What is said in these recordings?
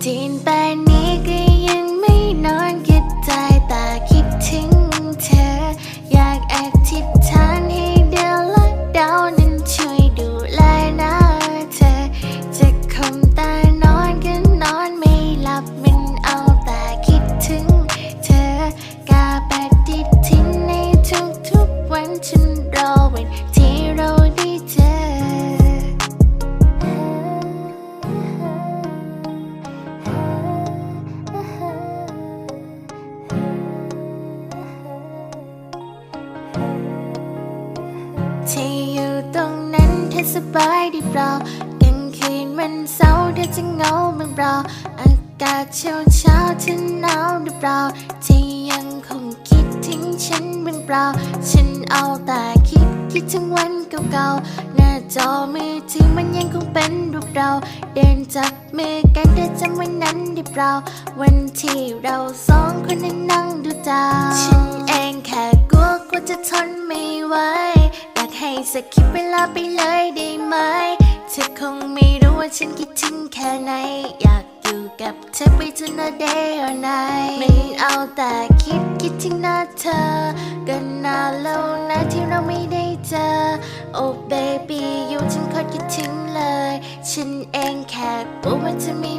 Tin ben สบายดีเปล่ากลางคืนวันเสาร์เธอจะเหงาบ้างเปล่าอากาศเช้าเช้าเธอหนาวหรือเปล่าที่ยังคงคิดถึงฉันบ้างเปล่า ฉันเอาแต่คิดคิดถึงวันเก่าๆหน้าจอมือถือมันยังคงเป็นรูปเรา เดินจับมือกันเธอจำวันนั้นได้เปล่า วันที่เราสองคนนั้นนั่งดูดาว ฉันเองแค่กลัวกลัวจะทนไม่ไหว สักคิดเวลาไปเลยได้ไหม เธอคงไม่รู้ว่าฉันคิดถึงแค่ไหน อยากอยู่กับเธอไปจน a day or night ไม่เอาแต่คิดคิดถึงหน้าเธอก็นานแล้วนะที่เราไม่ได้เจอ Oh baby อยู่ฉันโคตรคิดถึงเลย ฉันเองแค่กลัวว่าจะไม่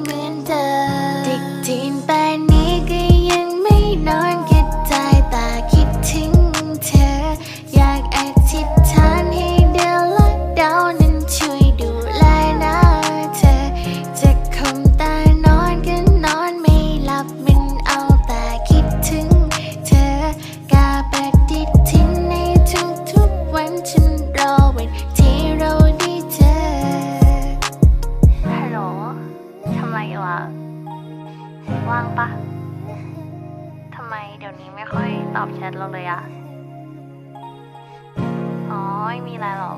ปะทำไมเดี๋ยวนี้ไม่ค่อยตอบแชทเราเลยอะอ๋อไม่มีอะไรหรอก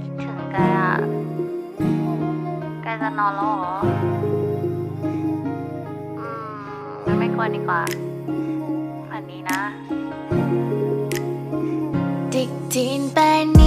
คิดถึงแกอะแกจะนอนแล้วเหรอ อืมงั้นไม่ควรดีกว่าฝันดีนะดิกทีนเป่า